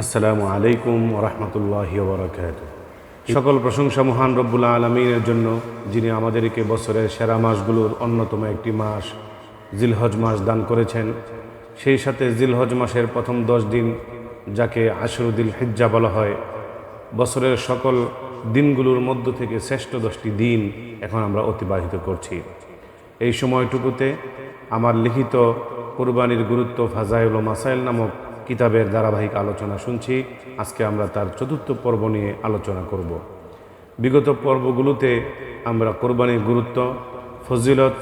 আসসালামু আলাইকুম রহমতুল্লাহ সকল প্রশংসা মহান রব্বুল আলমিনের জন্য, যিনি আমাদেরকে বছরের সেরা মাসগুলোর অন্যতম একটি মাস জিলহজ মাস দান করেছেন। সেই সাথে জিলহজ মাসের প্রথম দশ দিন, যাকে আশরুদ্দিল হিজ্জা বলা হয়, বছরের সকল দিনগুলোর মধ্য থেকে শ্রেষ্ঠ দশটি দিন এখন আমরা অতিবাহিত করছি। এই সময়টুকুতে আমার লিখিত কোরবানির গুরুত্ব ফাজাইল মাসাইল নামক কিতাবের ধারাবাহিক আলোচনা শুনছি। আজকে আমরা তার চতুর্থ পর্ব নিয়ে আলোচনা করব। বিগত পর্বগুলোতে আমরা কোরবানির গুরুত্ব, ফজিলত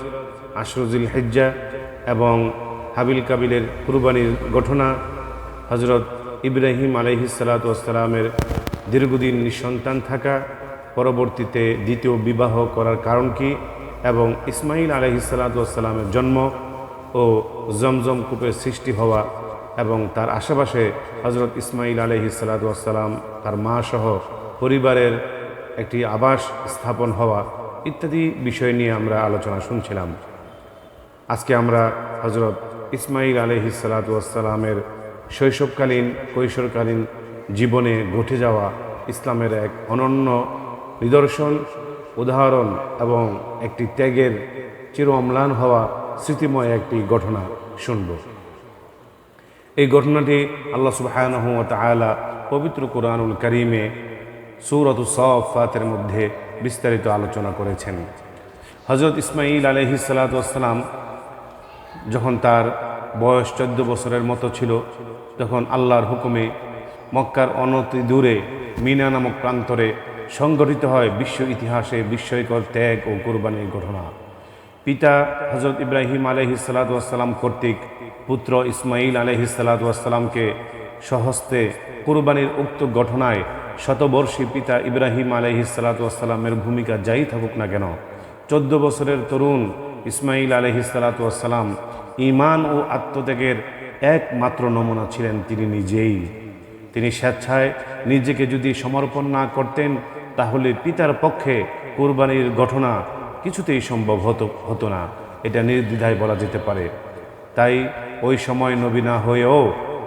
আশরুজুল হেজ্জা এবং হাবিল কাবিলের কুরবানির ঘটনা হজরত ইব্রাহিম আলহিসালাতামের দীর্ঘদিন নিঃসন্তান থাকা, পরবর্তীতে দ্বিতীয় বিবাহ করার কারণ কি এবং ইসমাইল আলহিসালাতামের জন্ম ও জমজম কূপের সৃষ্টি হওয়া এবং তার আশেপাশে হজরত ইসমাইল আলহিসালাতাম তার মা সহ পরিবারের একটি আবাস স্থাপন হওয়া ইত্যাদি বিষয় নিয়ে আমরা আলোচনা শুনছিলাম। আজকে আমরা হজরত ইসমাইল আলহিসালাতামের শৈশবকালীন, কৈশোরকালীন জীবনে ঘটে যাওয়া ইসলামের এক অনন্য নিদর্শন, উদাহরণ এবং একটি ত্যাগের চির অম্লান হওয়া স্মৃতিময় একটি ঘটনা শুনব। এই ঘটনাটি আল্লাহ তালা পবিত্র কোরআনুল করিমে সুরত সফাতের মধ্যে বিস্তারিত আলোচনা করেছেন। হজরত ইসমাইল আলহি সালাতাম যখন তার বয়স চোদ্দ বছরের মতো ছিল, তখন আল্লাহর হুকুমে মক্কার অনতি দূরে মিনা নামক প্রান্তরে সংগঠিত হয় বিশ্ব ইতিহাসে বিস্ময়কর ত্যাগ ও কোরবানির ঘটনা। পিতা হজরত ইব্রাহিম আলহি সালাতাম কর্তৃক পুত্র ইসমাইল আলহি সালাতামকে সহস্তে কুরবানির উক্ত ঘটনায় শতবর্ষী পিতা ইব্রাহিম আলহি সালাতামের ভূমিকা যাই থাকুক না কেন, চোদ্দ বছরের তরুণ ইসমাইল আলহি সালাতাম ইমান ও আত্মত্যাগের একমাত্র নমুনা ছিলেন তিনি নিজেই। তিনি স্বেচ্ছায় নিজেকে যদি সমর্পণ না করতেন, তাহলে পিতার পক্ষে কোরবানির ঘটনা কিছুতেই সম্ভব হতো হতো না। এটা নির্দ্বিধায় বলা যেতে পারে। তাই ওই সময় নবী না হয়েও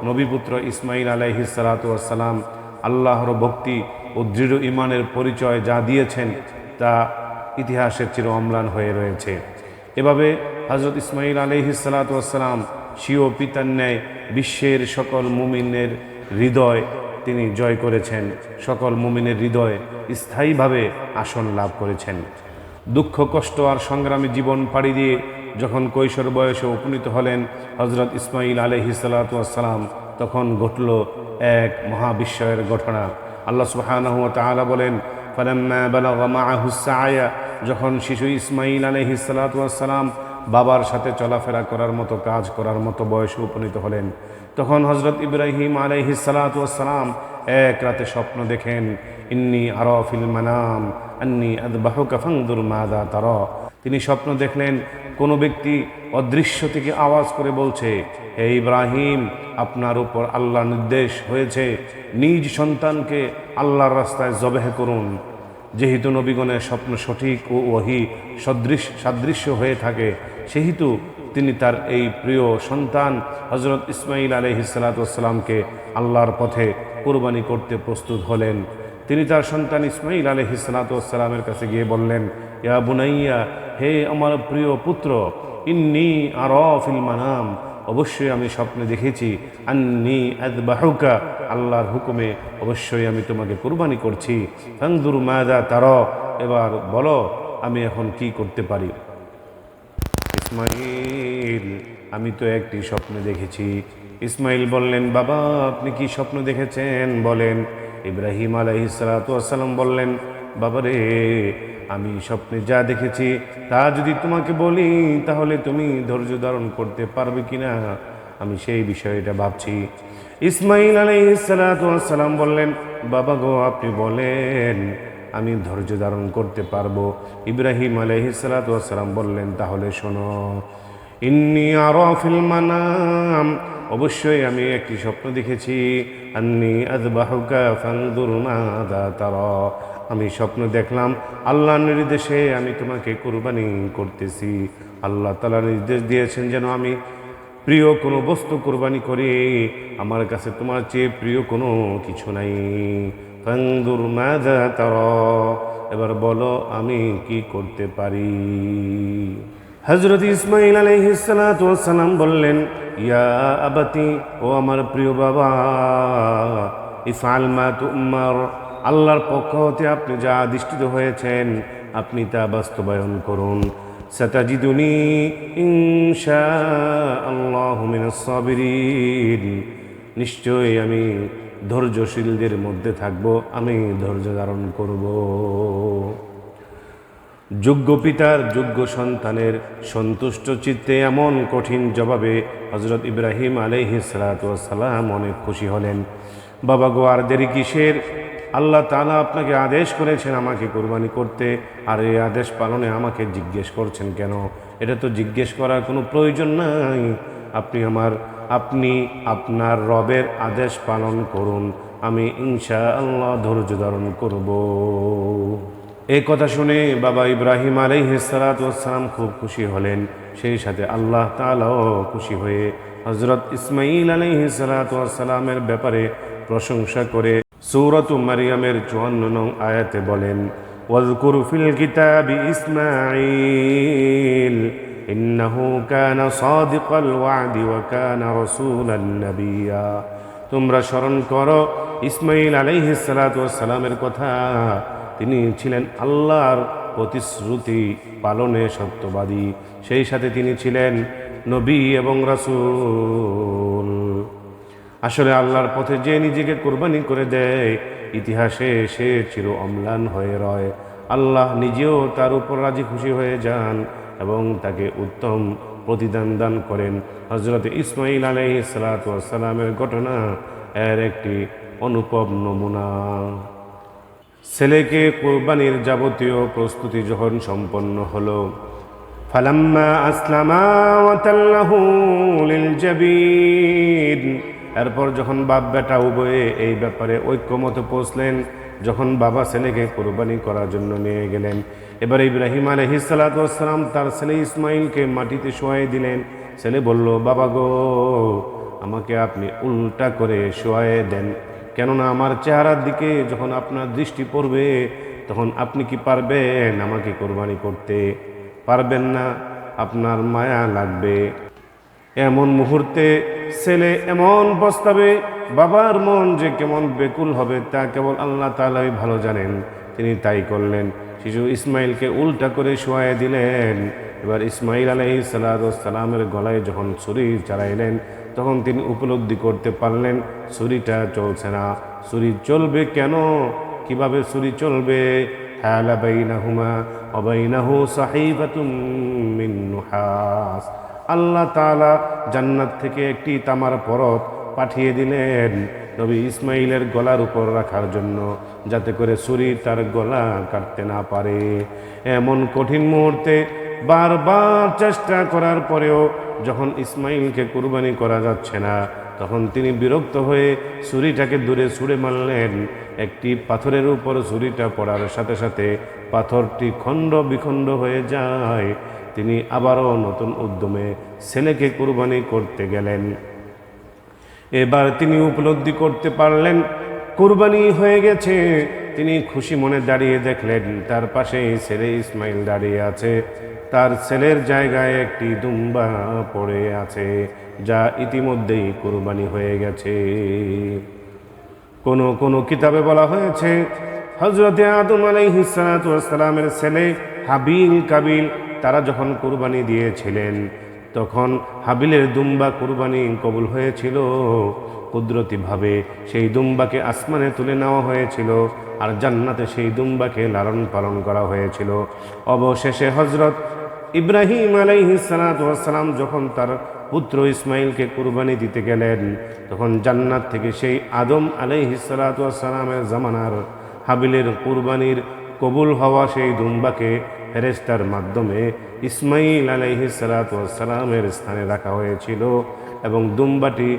নবীপুত্র ইসমাইল আলাইহি সালাতাম আল্লাহর ভক্তি ও দৃঢ় ইমানের পরিচয় যা দিয়েছেন তা ইতিহাসের চির অম্লান হয়ে রয়েছে। এভাবে হজরত ইসমাইল আলহি সালাতাম স্বীয় পিতার ন্যায় বিশ্বের সকল মুমিনের হৃদয় তিনি জয় করেছেন। সকল মুমিনের হৃদয় স্থায়ীভাবে আসন লাভ করেছেন। দুঃখ, কষ্ট আর সংগ্রামী জীবন পাড়ি দিয়ে যখন কৈশোর বয়সে উপনীত হলেন হজরত ইসমাইল আলহি সালাতাম তখন ঘটল এক মহাবিস্ময়ের ঘটনা। আল্লাহ সুবাহানহ বলেন যখন শিশু ইসমাইল আলহি সালাতাম বাবার সাথে চলাফেরা করার মতো কাজ করার মতো বয়সে উপনীত হলেন, তখন হজরত ইব্রাহিম আলহি সালাতাম এক রাতে স্বপ্ন দেখেন, ইন্নি আরফিল মানাম, আন্নি আদবাহুকা ফাংদুর মাদা তার তিনি স্বপ্ন দেখলেন কোনো ব্যক্তি অদৃশ্য থেকে আওয়াজ করে বলছে, হে ইব্রাহিম, আপনার উপর আল্লাহ নির্দেশ হয়েছে। নিজ সন্তানকে আল্লাহর রাস্তায় জবেহ করুন। যেহেতু নবীগণের স্বপ্ন সঠিক ও ওহি সদৃশ সাদৃশ্য হয়ে থাকে, সেহেতু তিনি তার এই প্রিয় সন্তান হজরত ইসমাইল আলহিসাল্লাতামকে আল্লাহর পথে কোরবানি করতে প্রস্তুত হলেন। তিনি তার সন্তান ইসমাইল আলহিসাল্লাতামের কাছে গিয়ে বললেন ইয়া বুনাইয়া, হে আমার প্রিয় পুত্র, ইন্নি আরফিল মানাম, অবশ্যই আমি স্বপ্নে দেখেছি, আন্নি আদবাহুকা আল্লাহর হুকুমে অবশ্যই আমি তোমাকে কুরবানি করছি। ফাংদুর মাদা তার, এবার বলো, আমি এখন কি করতে পারি? ইসমাইল, আমি তো একটি স্বপ্ন দেখেছি। ইসমাইল বললেন, বাবা, আপনি কি স্বপ্ন দেখেছেন? বলেন। ইব্রাহিম আলাইসালাম বললেন বাবা রে আমি স্বপ্নে যা দেখেছি, তা যদি তোমাকে বলি, তাহলে তুমি ধৈর্য ধারণ করতে পারবে কিনা? আমি সেই বিষয়টা ভাবছি। ইসমাইল আলাইসালাম বললেন, বাবা গো, আপনি বলেন, আমি ধৈর্য ধারণ করতে পারব। ইব্রাহিম আলহিসাল্লাম বললেন, তাহলে শোনো, ইন্নি আরফিল মানাম অবশ্যই আমি একটি স্বপ্ন দেখেছি। আন্নি মাদা আমি স্বপ্ন দেখলাম, আল্লাহ নির্দেশে আমি তোমাকে কুরবানি করতেছি। আল্লাহ তালা নির্দেশ দিয়েছেন যেন আমি প্রিয় কোনো বস্তু কোরবানি করে। আমার কাছে তোমার চেয়ে প্রিয় কোনো কিছু নাই। ফাংদুর মাযা তারা। এবার বলো, আমি কি করতে পারি? হজরত ইসমাইল আলহিসালাম বললেন, ইয়া আবাতি, ও আমার প্রিয় বাবা, ইফআল মা তুমার, আল্লাহর পক্ষ হতে আপনি যা আদিষ্ঠিত হয়েছেন, আপনি তা বাস্তবায়ন করুন। সাতাজিদুনি ইনশা আল্লাহ নিশ্চয়ই আমি ধৈর্যশীলদের মধ্যে থাকব, আমি ধৈর্য ধারণ করব। যোগ্য পিতার যোগ্য সন্তানের সন্তুষ্ট চিত্তে এমন কঠিন জবাবে হজরত ইব্রাহিম আলহি সালাম অনেক খুশি হলেন। বাবা গো, আর দেরি কিসের? আল্লাহ তালা আপনাকে আদেশ করেছেন আমাকে কোরবানি করতে। আর এই আদেশ পালনে আমাকে জিজ্ঞেস করছেন কেন? এটা তো জিজ্ঞেস করার কোনো প্রয়োজন নাই। আপনি আমার, আপনি আপনার রবের আদেশ পালন করুন। আমি ইনশা আল্লাহ ধৈর্য ধারণ করব। এই কথা শুনে বাবা ইব্রাহিম আলাইহিসালাম খুব খুশি হলেন। সেই সাথে আল্লাহ তালাও খুশি হয়ে হজরত ইসমাইল আলাইহিসালামের ব্যাপারে প্রশংসা করে সৌরত মারিয়ামের চুয়ান্ন নং আয়াতে বলেন কিতাবি কানা ওয়া তোমরা স্মরণ করো ইসমাইল আলাইহিস সালাতু সালামের কথা। তিনি ছিলেন আল্লাহর প্রতিশ্রুতি পালনে সত্যবাদী। সেই সাথে তিনি ছিলেন নবী এবং রাসূল। আসলে আল্লাহর পথে যে নিজেকে কোরবানি করে দেয়, ইতিহাসে সে চির অম্লান হয়ে রয়। আল্লাহ নিজেও তার উপর রাজি খুশি হয়ে যান এবং তাকে উত্তম প্রতিদান দান করেন। হজরত ইসমাইল আলহি সালাতামের ঘটনা এর একটি অনুপম নমুনা। ছেলেকে কোরবানির যাবতীয় প্রস্তুতি যখন সম্পন্ন হলো, ফালাম্মা আসলামা এরপর যখন বাপ বেটা উভয়ে এই ব্যাপারে ঐক্যমত পৌঁছলেন যখন বাবা ছেলেকে কোরবানি করার জন্য নিয়ে গেলেন, এবার ইব্রাহিম আলহিসাল্লাম তার ছেলে ইসমাইলকে মাটিতে শোয়াই দিলেন। ছেলে বলল, বাবা গো, আমাকে আপনি উল্টা করে শোয়াই দেন। কেননা আমার চেহারার দিকে যখন আপনার দৃষ্টি পড়বে, তখন আপনি কি পারবেন আমাকে কোরবানি করতে? পারবেন না, আপনার মায়া লাগবে। এমন মুহূর্তে ছেলে এমন বস্তাবে বাবার মন যে কেমন বেকুল হবে তা কেবল আল্লাহ তালাই ভালো জানেন। তিনি তাই করলেন। শিশু ইসমাইলকে উল্টা করে শোয়াই দিলেন। এবার ইসমাইল আলহি সালামের গলায় যখন ছুরি চালাইলেন তখন তিনি উপলব্ধি করতে পারলেন, ছুরিটা চলছে না। ছুরি চলবে কেন? কীভাবে ছুরি চলবে? আল্লাহ তাআলা জান্নাত থেকে একটি তামার পরত পাঠিয়ে দিলেন নবী ইসমাইলের গলার উপর রাখার জন্য, যাতে করে ছুরি তার গলা কাটতে না পারে। এমন কঠিন মুহূর্তে বারবার চেষ্টা করার পরেও যখন ইসমাইলকে কুরবানি করা যাচ্ছে না, তখন তিনি বিরক্ত হয়ে ছুরিটাকে দূরে ছুঁড়ে মারলেন। একটি পাথরের উপর ছুরিটা পড়ার সাথে সাথে পাথরটি খণ্ড বিখণ্ড হয়ে যায়। তিনি আবারও নতুন উদ্যমে ছেলেকে কুরবানি করতে গেলেন। এবার তিনি উপলব্ধি করতে পারলেন, কুরবানি হয়ে গেছে। তিনি খুশি মনে দাঁড়িয়ে দেখলেন, তার পাশে ছেলে ইসমাইল দাঁড়িয়ে আছে। তার ছেলের জায়গায় একটি দুম্বা পড়ে আছে, যা ইতিমধ্যেই কুরবানি হয়ে গেছে। কোনো কোনো কিতাবে বলা হয়েছে হজরতে আদম আলাইহিসালামের ছেলে হাবিল কাবিল, তারা যখন কুরবানি দিয়েছিলেন, তখন হাবিলের দুম্বা কুরবানি কবুল হয়েছিল। কুদরতিভাবে সেই দুম্বাকে আসমানে তুলে নেওয়া হয়েছিল আর জান্নাতে সেই দুম্বাকে লালন পালন করা হয়েছিল। অবশেষে হজরত ইব্রাহিম আলাইহি সালাম যখন তার পুত্র ইসমাইলকে কুরবানি দিতে গেলেন, তখন জান্নাত থেকে সেই আদম আলাইহি সালামের জামানার হাবিলের কুরবানির কবুল হওয়া সেই দুম্বাকে ফেরেস্তার মাধ্যমে ইসমাইল আলাইহি সালামের স্থানে রাখা হয়েছিল। এবং দুম্বাটি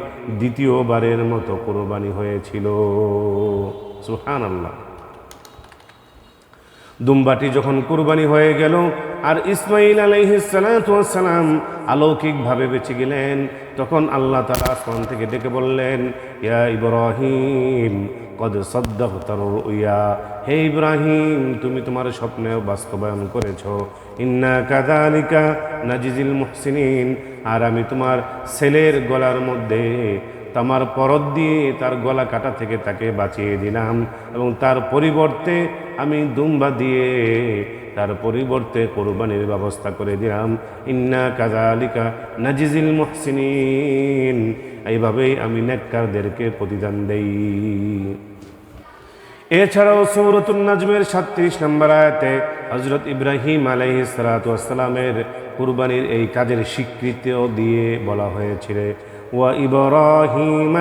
দ্বিতীয়বারের মতো কোরবানি হয়েছিল। সুহান আল্লাহ দুম্বাটি যখন কুরবানি হয়ে গেল আর ইসমাইল আলাইহিসালাম অলৌকিকভাবে বেঁচে গেলেন, তখন আল্লাহ তালা আসমান থেকে ডেকে বললেন, ইয়া ইব্রাহিম, কদ সদ্দার ইয়া হে ইব্রাহিম, তুমি তোমার স্বপ্নে বাস্তবায়ন করেছ। ইন্না কাদালিকা নাজিজিল মুহসিনিন। আর আমি তোমার ছেলের গলার মধ্যে তামার পরত দিয়ে তার গলা কাটা থেকে তাকে বাঁচিয়ে দিলাম এবং তার পরিবর্তে আমি দুম্বা দিয়ে তার পরিবর্তে কোরবানির ব্যবস্থা করে দিলাম। ইন্না কাজালিকা নাজিজিল মুহসিনিন। এইভাবেই আমি নেককারদেরকে প্রতিদান দেই। এছাড়াও সৌরতুল নাজমের সাতত্রিশ নম্বর আয়াতে হজরত ইব্রাহিম আলাইহি সালাতামের কুরবানির এই কাজের স্বীকৃতিও দিয়ে বলা হয়েছিল ওয়া ইব্রাহিম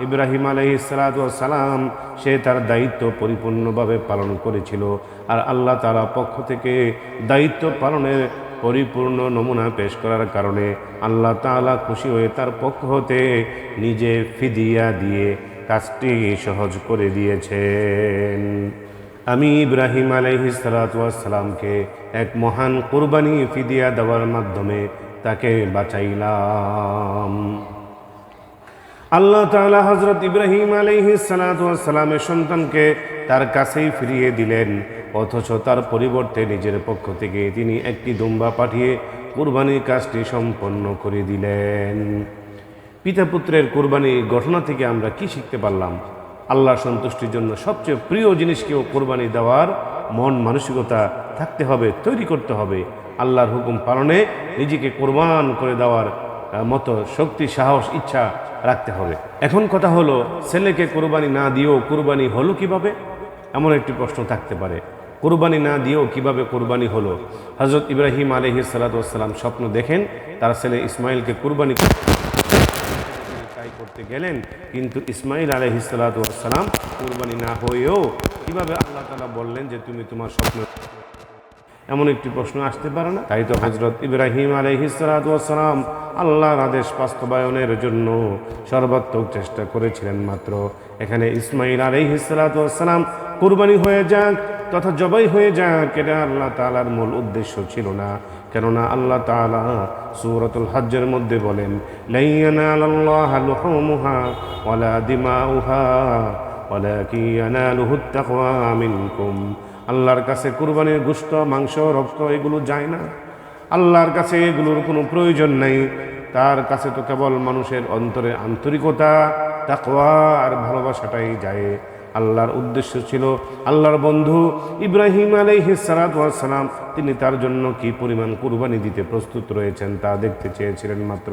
ইব্রাহিম আলাইহি সালাম সে তার দায়িত্ব পরিপূর্ণভাবে পালন করেছিল আর আল্লাহ তারা পক্ষ থেকে দায়িত্ব পালনের পরিপূর্ণ নমুনা পেশ করার কারণে আল্লাহ তাআলা খুশি হয়ে তার পক্ষ হতে নিজে ফিদিয়া দিয়ে কাজটি সহজ করে দিয়েছেন। আমি ইব্রাহিম আলহি সালাতামকে এক মহান কোরবানি ফিদিয়া দেওয়ার মাধ্যমে তাকে বাঁচাইলাম। আল্লাহ তাআলা হজরত ইব্রাহিম আলহি সালাতামের সন্তানকে তার কাছেই ফিরিয়ে দিলেন, অথচ তার পরিবর্তে নিজের পক্ষ থেকে তিনি একটি দুম্বা পাঠিয়ে কুরবানির কাজটি সম্পন্ন করে দিলেন। পিতা পুত্রের কোরবানি ঘটনা থেকে আমরা কি শিখতে পারলাম? আল্লাহ সন্তুষ্টির জন্য সবচেয়ে প্রিয় জিনিসকেও কোরবানি দেওয়ার মন মানসিকতা থাকতে হবে, তৈরি করতে হবে। আল্লাহর হুকুম পালনে নিজেকে কোরবান করে দেওয়ার মতো শক্তি, সাহস, ইচ্ছা রাখতে হবে। এখন কথা হলো, ছেলেকে কোরবানি না দিয়েও কোরবানি হলো কীভাবে? এমন একটি প্রশ্ন থাকতে পারে। কোরবানি না দিয়েও কীভাবে কোরবানি হলো? হজরত ইব্রাহিম আলহি সালাতাম স্বপ্ন দেখেন, তার ছেলে ইসমাইলকে কোরবানি তাই করতে গেলেন। কিন্তু ইসমাইল আলহ ইসালাতাম কুরবানি না হয়েও কীভাবে আল্লাহ তালা বললেন যে তুমি তোমার স্বপ্ন এমন একটি প্রশ্ন আসতে পারে না? তাই তো হজরত ইব্রাহিম আলহিসালাম আল্লাহর আদেশ বাস্তবায়নের জন্য সর্বাত্মক চেষ্টা করেছিলেন মাত্র। এখানে ইসমাইল আলহিসাম কুরবানি হয়ে যাক তথা জবাই হয়ে যাক, এটা আল্লাহ তালার মূল উদ্দেশ্য ছিল না। কেননা আল্লাহ তালা সুরতুল হজ্জের মধ্যে বলেন আল্লাহর কাছে কুরবানির গুস্ত মাংস, রক্ত, এগুলো যায় না। আল্লাহর কাছে এগুলোর কোনো প্রয়োজন নেই। তার কাছে তো কেবল মানুষের অন্তরে আন্তরিকতা তাকওয়া আর ভালোবাসাটাই যায়। আল্লাহর উদ্দেশ্য ছিল আল্লাহর বন্ধু ইব্রাহিম আলাইহি সালাম তিনি তার জন্য কি পরিমাণ কুরবানি দিতে প্রস্তুত রয়েছেন তা দেখতে চেয়েছিলেন মাত্র।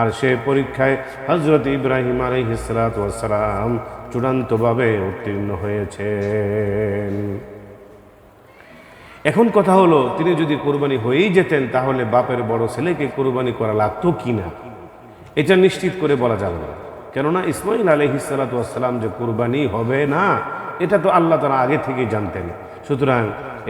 আর সে পরীক্ষায় হজরত ইব্রাহিম আলাইহি সালাম চূড়ান্তভাবে উত্তীর্ণ হয়েছেন। এখন কথা হলো, তিনি যদি কোরবানি হয়েই যেতেন, তাহলে বাপের বড় ছেলেকে কোরবানি করা লাগতো কি না এটা নিশ্চিত করে বলা যাবে না। কেননা ইসমাইল আলহিসাল্লাম যে কোরবানি হবে না, এটা তো আল্লাহ তারা আগে থেকেই জানতেন। সুতরাং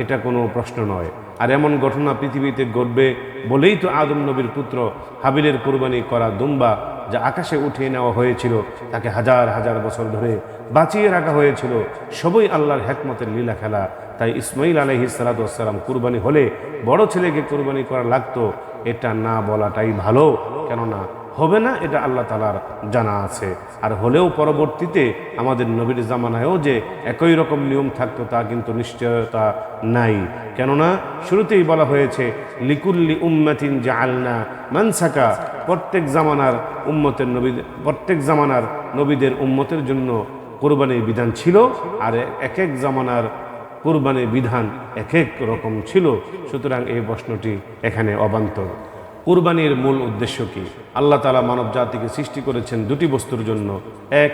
এটা কোনো প্রশ্ন নয়। আর এমন ঘটনা পৃথিবীতে ঘটবে বলেই তো আদম নবীর পুত্র হাবিলের কোরবানি করা দুম্বা যা আকাশে উঠিয়ে নেওয়া হয়েছিল, তাকে হাজার হাজার বছর ধরে বাঁচিয়ে রাখা হয়েছিল। সবই আল্লাহর হেকমতের লীলা খেলা। তাই ইসমাইল আলহি সালাতাম কুরবানি হলে বড় ছেলেকে কুরবানি করা লাগতো, এটা না বলাটাই ভালো। কেননা হবে না, এটা আল্লাহ তালার জানা আছে। আর হলেও পরবর্তীতে আমাদের নবীর জামানায়ও যে একই রকম নিয়ম থাকতো, তা কিন্তু নিশ্চয়তা নাই। কেননা শুরুতেই বলা হয়েছে, লিকুল্লি উম্মাতিন যে আলনা মানসাকা। প্রত্যেক জামানার উম্মতের নবী প্রত্যেক জামানার নবীদের উম্মতের জন্য কোরবানির বিধান ছিল, আর এক এক জামানার কোরবানির বিধান এক এক রকম ছিল। সুতরাং এই প্রশ্নটি এখানে অবান্তর। কুরবানির মূল উদ্দেশ্য কি? আল্লাহ তালা মানব জাতিকে সৃষ্টি করেছেন দুটি বস্তুর জন্য। এক,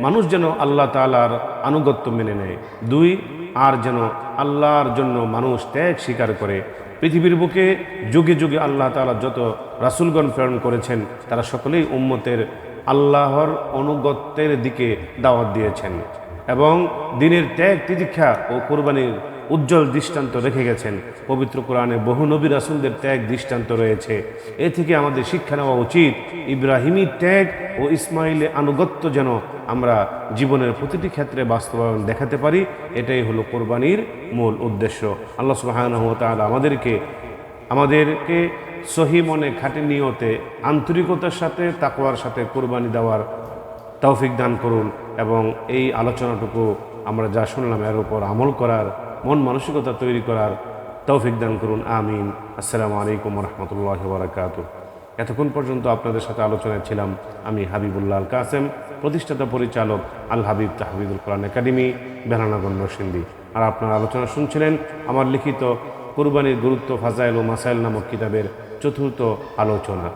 মানুষ যেন আল্লাহ তালার আনুগত্য মেনে নেয়। দুই, আর যেন আল্লাহর জন্য মানুষ ত্যাগ স্বীকার করে। পৃথিবীর বুকে যুগে যুগে আল্লাহ তালা যত রাসুলগণ প্রেরণ করেছেন, তারা সকলেই উম্মতের আল্লাহর অনুগত্যের দিকে দাওয়াত দিয়েছেন। এবং দিনের ত্যাগ, তিতিক্ষা ও কোরবানির উজ্জ্বল দৃষ্টান্ত রেখে গেছেন। পবিত্র কোরআনে বহু নবী রাসুলদের ত্যাগ দৃষ্টান্ত রয়েছে। এ থেকে আমাদের শিক্ষা নেওয়া উচিত, ইব্রাহিমী ত্যাগ ও ইসমাইলে আনুগত্য যেন আমরা জীবনের প্রতিটি ক্ষেত্রে বাস্তবায়ন দেখাতে পারি, এটাই হলো কোরবানির মূল উদ্দেশ্য। আল্লাহ সুবাহানহ তাআলা আমাদেরকে আমাদেরকে সহি মনে খাঁটি নিয়তে, আন্তরিকতার সাথে, তাকওয়ার সাথে কোরবানি দেওয়ার তৌফিক দান করুন এবং এই আলোচনাটুকু আমরা যা শুনলাম এর উপর আমল করার, মন মানসিকতা তৈরি করার তৌফিক দান করুন, আমিন। আসসালামু আলাইকুম রহমতুল্লাহ বারাকাতু এতক্ষণ পর্যন্ত আপনাদের সাথে আলোচনায় ছিলাম আমি হাবিবুল্লাহ আল কাসেম, প্রতিষ্ঠাতা পরিচালক আল হাবিব তাহবিদুল কোরআন একাডেমি, বেলানাগর নরসিংদী। আর আপনারা আলোচনা শুনছিলেন আমার লিখিত কুরবানির গুরুত্ব, ফাজাইল ও মাসাইল নামক কিতাবের চতুর্থ আলোচনা।